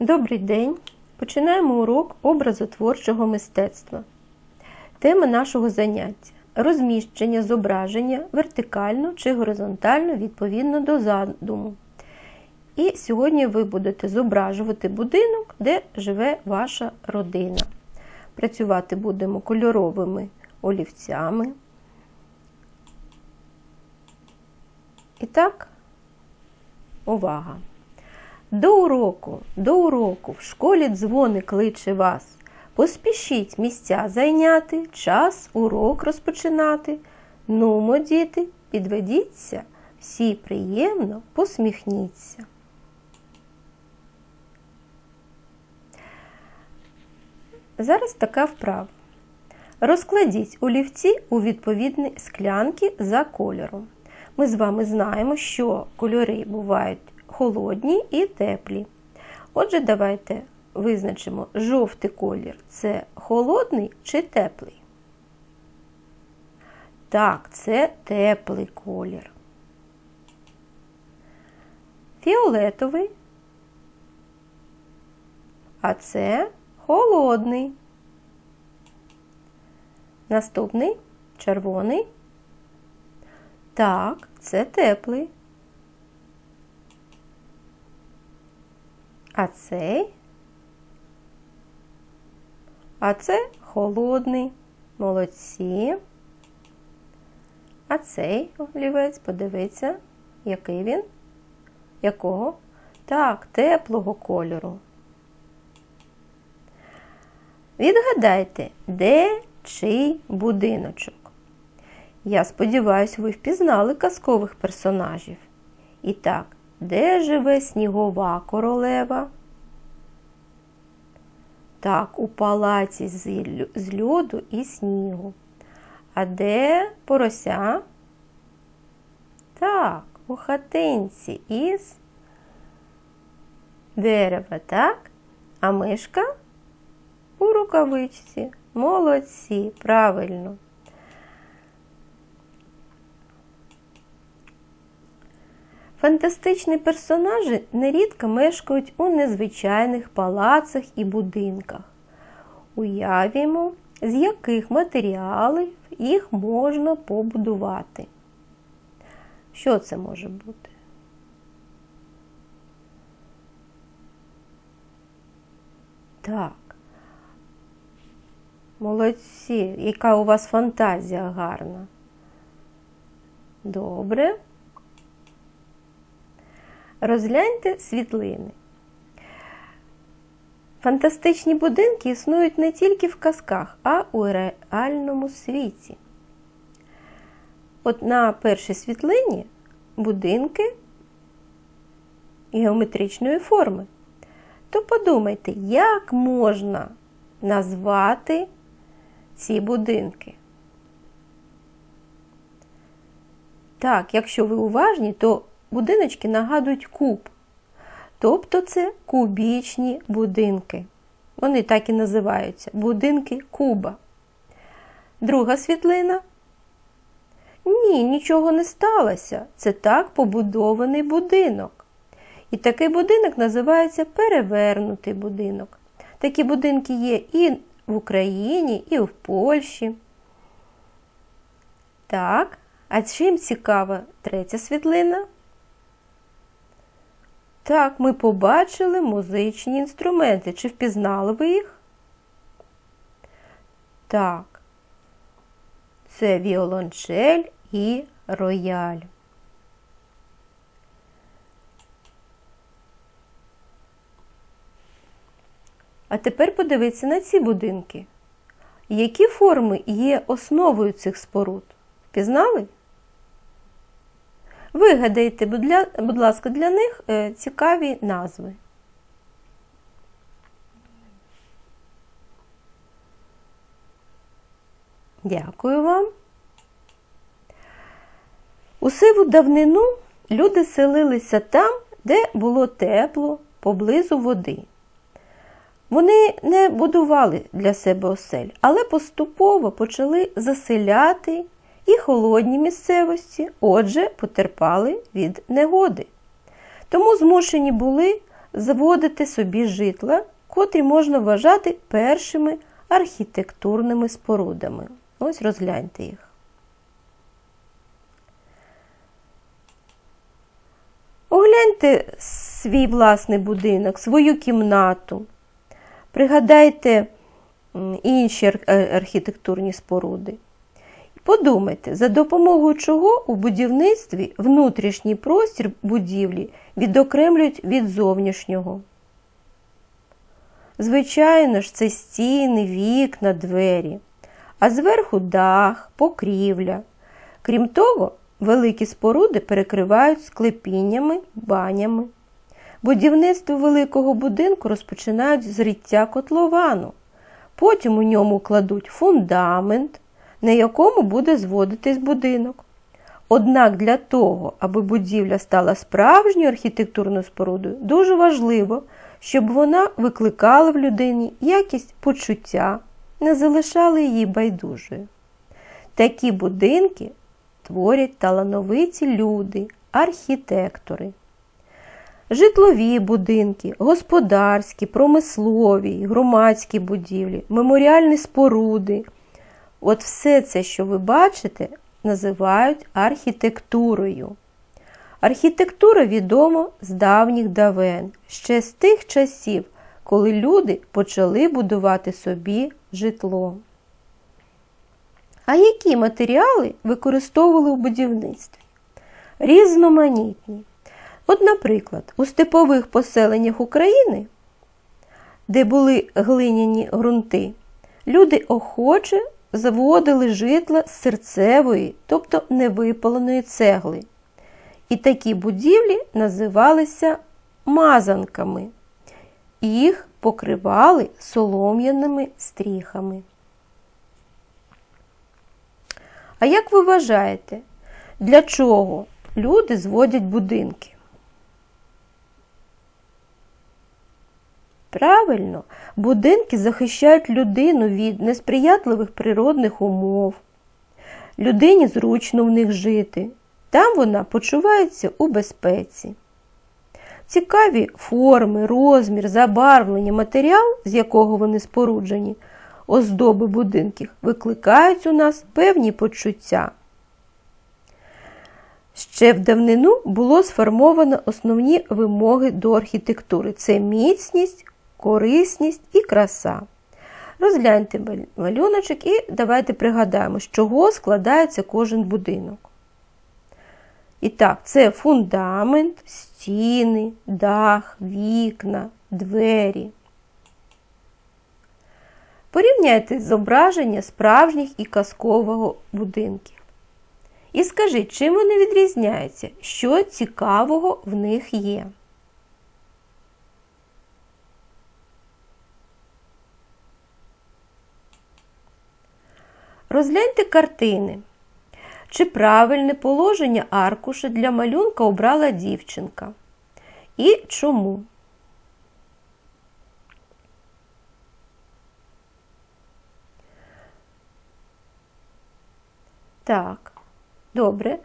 Добрий день! Починаємо урок образотворчого мистецтва. Тема нашого заняття розміщення зображення вертикально чи горизонтально відповідно до задуму. І сьогодні ви будете зображувати будинок, де живе ваша родина. Працювати будемо кольоровими олівцями. І так, увага! До уроку, до уроку в школі дзвони кличе вас. Поспішіть місця зайняти, час урок розпочинати. Нумо, діти, підведіться, всі приємно посміхніться. Зараз така вправа. Розкладіть олівці у відповідні склянки за кольором. Ми з вами знаємо, що кольори бувають холодні і теплі. Отже, давайте визначимо жовтий колір це холодний чи теплий? Так, це теплий колір. Фіолетовий, а це холодний. Наступний червоний. Так, це теплий. А цей? А це холодний. Молодці. А цей олівець, подивіться, який він? Якого? Так, теплого кольору. Відгадайте, де чий будиночок? Я сподіваюся, ви впізнали казкових персонажів. І так, де живе снігова королева? Так, у палаці з льоду і снігу. А де порося? Так, у хатинці із дерева, так? А мишка у рукавичці. Молодці, правильно. Фантастичні персонажі нерідко мешкають у незвичайних палацах і будинках. Уявімо, з яких матеріалів їх можна побудувати. Що це може бути? Так. Молодці, яка у вас фантазія гарна. Добре. Розгляньте світлини. Фантастичні будинки існують не тільки в казках, а у реальному світі. От на першій світлині будинки геометричної форми. То подумайте, як можна назвати ці будинки? Так, якщо ви уважні, то будиночки нагадують куб. Тобто це кубічні будинки. Вони так і називаються будинки куба. Друга світлина. Ні, нічого не сталося. Це так побудований будинок. І такий будинок називається перевернутий будинок. Такі будинки є і в Україні, і в Польщі. Так, а чим цікава третя світлина? Так, ми побачили музичні інструменти. Чи впізнали ви їх? Так, це віолончель і рояль. А тепер подивіться на ці будинки. Які форми є основою цих споруд? Впізнали? Вигадайте, будь ласка, для них цікаві назви. Дякую вам. У сиву давнину люди селилися там, де було тепло, поблизу води. Вони не будували для себе осель, але поступово почали заселяти і холодні місцевості, отже, потерпали від негоди. Тому змушені були зводити собі житла, котрі можна вважати першими архітектурними спорудами. Ось розгляньте їх. Огляньте свій власний будинок, свою кімнату. Пригадайте інші архітектурні споруди. Подумайте, за допомогою чого у будівництві внутрішній простір будівлі відокремлюють від зовнішнього. Звичайно ж, це стіни, вікна, двері, а зверху дах, покрівля. Крім того, великі споруди перекривають склепіннями, банями. Будівництво великого будинку розпочинають з риття котловану. Потім у ньому кладуть фундамент, на якому буде зводитись будинок. Однак для того, аби будівля стала справжньою архітектурною спорудою, дуже важливо, щоб вона викликала в людині якість почуття, не залишала її байдужою. Такі будинки творять талановиті люди, архітектори. Житлові будинки, господарські, промислові, громадські будівлі, меморіальні споруди. От все це, що ви бачите, називають архітектурою. Архітектура відома з давніх давен, ще з тих часів, коли люди почали будувати собі житло. А які матеріали використовували у будівництві? Різноманітні. От, наприклад, у степових поселеннях України, де були глиняні ґрунти, люди охоче заводили житла з серцевої, тобто невипаленої цегли. І такі будівлі називалися мазанками. Їх покривали солом'яними стріхами. А як ви вважаєте, для чого люди зводять будинки? Правильно, будинки захищають людину від несприятливих природних умов. Людині зручно в них жити. Там вона почувається у безпеці. Цікаві форми, розмір, забарвлення, матеріал, з якого вони споруджені, оздоби будинків, викликають у нас певні почуття. Ще в давнину було сформовано основні вимоги до архітектури це міцність, корисність і краса. Розгляньте малюночок і давайте пригадаємо, з чого складається кожен будинок. І так, це фундамент, стіни, дах, вікна, двері. Порівняйте зображення справжніх і казкового будинків. І скажіть, чим вони відрізняються, що цікавого в них є. Розгляньте картини. Чи правильне положення аркуша для малюнка обрала дівчинка? І чому? Так, добре.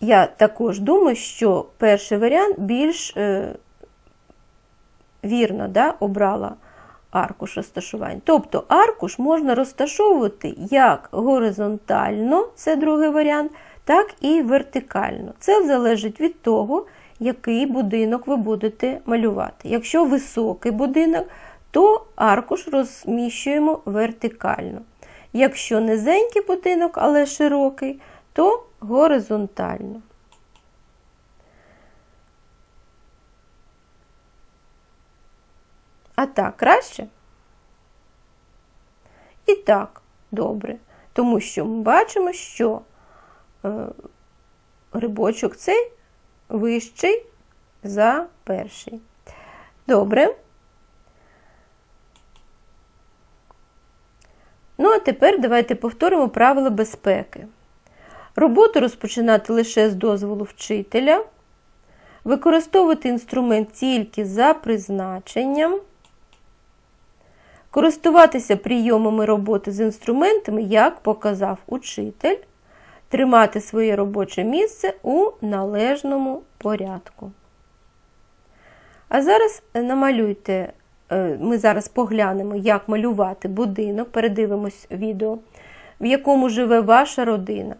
Я також думаю, що перший варіант більш е, вірно да, обрала аркуш розташувань. Тобто аркуш можна розташовувати як горизонтально, це другий варіант, так і вертикально. Це залежить від того, який будинок ви будете малювати. Якщо високий будинок, то аркуш розміщуємо вертикально. Якщо низенький будинок, але широкий, то горизонтально. А так краще? І так, добре. Тому що ми бачимо, що е, грибочок цей вищий за перший. Добре. Ну, а тепер давайте повторимо правила безпеки. Роботу розпочинати лише з дозволу вчителя, використовувати інструмент тільки за призначенням. Користуватися прийомами роботи з інструментами, як показав учитель, тримати своє робоче місце у належному порядку. А зараз намалюйте, е, ми зараз поглянемо, як малювати будинок, передивимось відео, в якому живе ваша родина.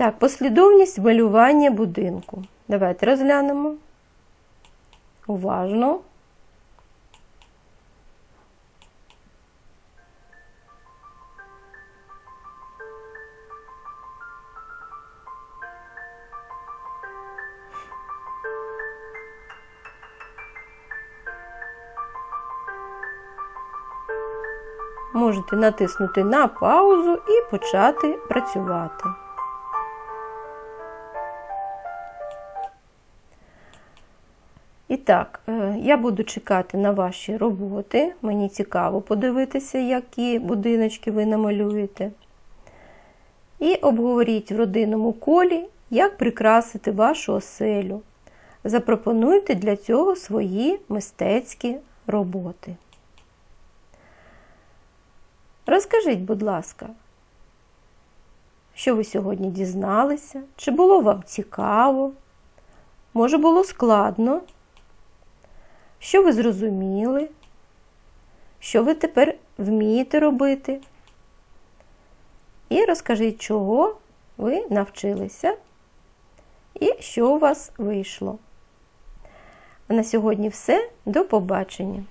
Так, послідовність малювання будинку. Давайте розглянемо. Уважно. Можете натиснути на паузу і почати працювати. Так, е, я буду чекати на ваші роботи. Мені цікаво подивитися, які будиночки ви намалюєте. І обговоріть в родинному колі, як прикрасити вашу оселю. Запропонуйте для цього свої мистецькі роботи. Розкажіть, будь ласка, що ви сьогодні дізналися? Чи було вам цікаво? Може, було складно? Що ви зрозуміли? Що ви тепер вмієте робити? І розкажіть, чого ви навчилися і що у вас вийшло. А на сьогодні все. До побачення!